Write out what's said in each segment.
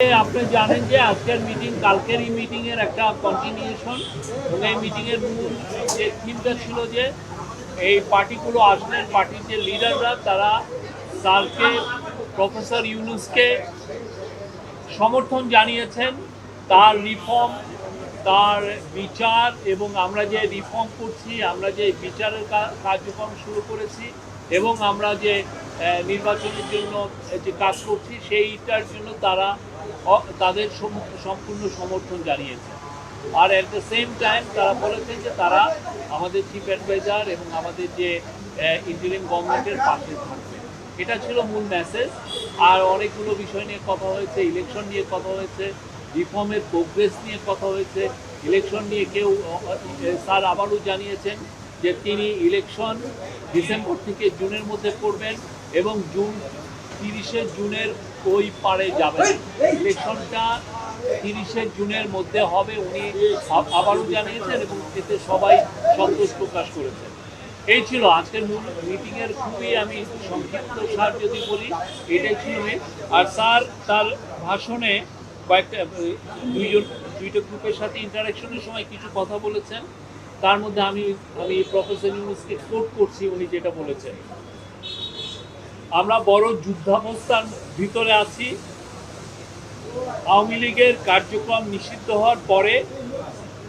আপনি জানেন যে আজকের মিটিং কালকের এই মিটিং এর একটা কন্টিনিউশন এই মিটিং এর মূল যে থিমটা ছিল যে এই পার্টিগুলো আসলেন পার্টির যে লিডাররা তারা কালকে প্রফেসর ইউনুসকে সমর্থন জানিয়েছেন। তার রিফর্ম তার বিচার এবং আমরা যে রিফর্ম করছি, আমরা যে বিচারের কার্যক্রম শুরু করেছি এবং আমরা যে নির্বাচনের জন্য যে কাজ করছি, সেইটার জন্য তারা তাদের সম্পূর্ণ সমর্থন জানিয়েছে। আর অ্যাট দ্য সেম টাইম তারা বলেছেন যে তারা আমাদের চিফ অ্যাডভাইজার এবং আমাদের যে ইন্টারিম গভর্নমেন্টের পাশে থাকবে। এটা ছিল মূল মেসেজ আর অনেকগুলো বিষয় নিয়ে কথা হয়েছে ইলেকশন নিয়ে কথা হয়েছে রিফর্মের প্রোগ্রেস নিয়ে কথা হয়েছে। ইলেকশন নিয়ে কেউ স্যার আবারও জানিয়েছেন যে তিনি ইলেকশন ডিসেম্বর থেকে জুনের মধ্যে করবেন। এবং জুন তিরিশে জুনের ওই পারে যাবেন। ইলেকশনটা তিরিশে জুনের মধ্যে হবে উনি আবারও জানিয়েছেন এবং এতে সবাই সন্তোষ প্রকাশ করেছেন। এই ছিল আজকের মূল মিটিং এর খুবই আমি সংক্ষিপ্ত সার যদি বলি এটাই ছিল আর স্যার তার ভাষণে কয়েকটা দুইজন দুইটা গ্রুপের সাথে ইন্টারাকশনের সময় কিছু কথা বলেছেন। তার মধ্যে আমি আমি প্রফেসর ইউনুসকে কোট করছি উনি যেটা বলেছেন। আমরা বড় যুদ্ধাবস্থার ভিতরে আছি। আওয়ামী লীগের কার্যক্রম নিষিদ্ধ হওয়ার পরে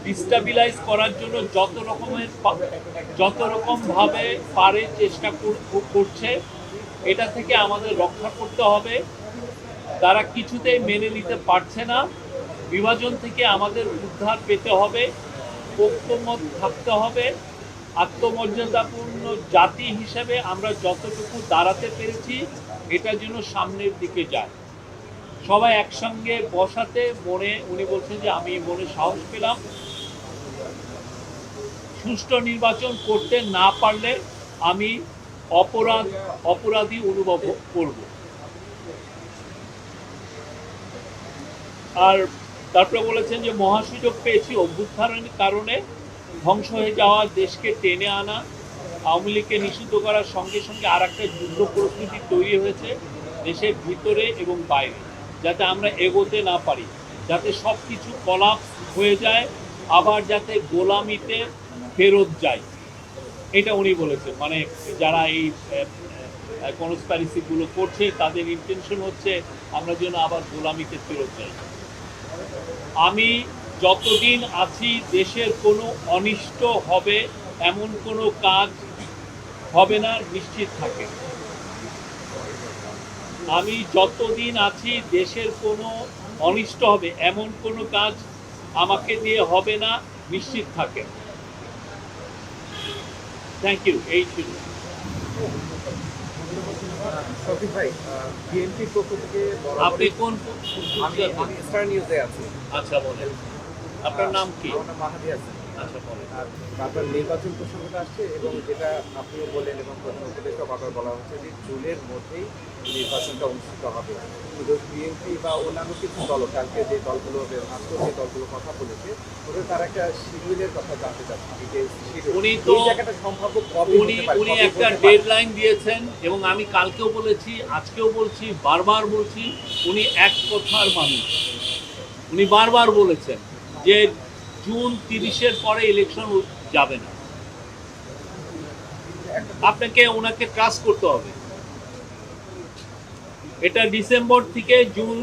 ডিস্টাবিলাইজ করার জন্য যত রকমের যত রকম ভাবে পারে চেষ্টা কর- করছে, এটা থেকে আমাদের রক্ষা করতে হবে। তারা কিছুতেই মেনে নিতে পারছে না। বিভাজন থেকে আমাদের উদ্ধার পেতে হবে, ঐক্যমত থাকতে হবে। আত্মমর্যাদাপূর্ণ জাতি হিসেবে আমরা যতটুকু দাঁড়াতে পেরেছি, এটা যেন সামনের দিকে যায়। সবাই একসঙ্গে বসাতে, মনে, উনি বলছেন যে আমি মনে সাহস পেলাম। সুষ্ঠু নির্বাচন করতে না পারলে আমি অপরাধ, অপরাধী অনুভব করব। আর তারপরে বলেছেন যে মহাসুযোগ পেয়েছি অভ্যুত্থানের কারণে। ধ্বংস হয়ে যাওয়া দেশকে টেনে আনা, আওয়ামী লীগকে নিষিদ্ধ করার সঙ্গে সঙ্গে আর একটা যুদ্ধ পরিস্থিতি তৈরি হয়েছে দেশের ভিতরে এবং বাইরে, যাতে আমরা এগোতে না পারি, যাতে সব কিছু কলাপ হয়ে যায়, আবার যাতে গোলামিতে ফেরত যায়। এটা উনি বলেছেন মানে যারা এই কনস্প্যারিসিগুলো করছে, তাদের ইন্টেনশন হচ্ছে আমরা যেন আবার গোলামিতে ফেরত যাই। আমি যতদিন আছি দেশের কোনো অনিষ্ট হবে এমন কোনো কাজ হবে না নিশ্চিত থাকে। আমি যতদিন আছি দেশের কোনো অনিষ্ট হবে এমন কোনো কাজ আমাকে দিয়ে হবে না নিশ্চিত থাকে। থ্যাংক ইউ এই ছিল। আপনি কোন আচ্ছা বলেন। আপনার নাম কি? আমার নাম মাহাদি আছেন আচ্ছা বলেন। আর বারবার নির্বাচন প্রসঙ্গটা আসছে এবং যেটা আপনিও বললেন এবং প্রধান উপদেষ্টা বারবার বলা হচ্ছে যে জুনের মধ্যেই নির্বাচনটা অনুষ্ঠিত হবে। বিএনপি বা অন্যান্য কিছু দল কালকে যে দলগুলো আজকে যে দলগুলো কথা বলেছে ওদের তারা একটা শিডিউলের কথা জানতে চাচ্ছে শিডিউল উনি তো- জায়গাটা সম্ভাব্য কবে উনি উনি একটা ডেডলাইন দিয়েছেন এবং আমি কালকেও বলেছি আজকেও বলছি বারবার বলছি উনি এক কথার মানুষ। উনি বারবার বলেছেন। যে জুন তিরিশের পরে ইলেকশন যাবে না। আপনাকে, ওনাকে ট্রাস্ট করতে হবে। এটা ডিসেম্বর থেকে জুন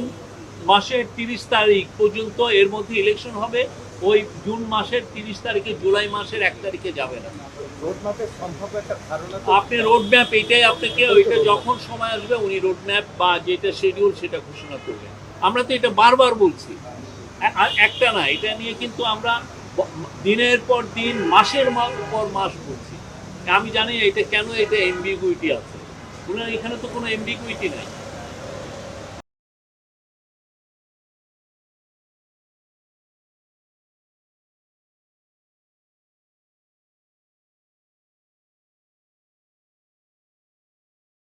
মাসের তিরিশ তারিখ পর্যন্ত এর মধ্যে ইলেকশন হবে। ওই জুন মাসের তিরিশ তারিখে, জুলাই মাসের এক তারিখে যাবে না। আপনি রোড ম্যাপ এটাই আপনাকে, ওইটা যখন সময় আসবে, উনি রোড ম্যাপ বা যেটা শিডিউল সেটা ঘোষণা করবেন। আমরা তো এটা বারবার বলছি। আর একটা না, এটা নিয়ে কিন্তু আমরা দিনের পর দিন, মাসের পর মাস বলছি। আমি জানি এটা কেন এটা এমবিগুইটি আছে। এখানে তো কোনো এমবিগুইটি নাই।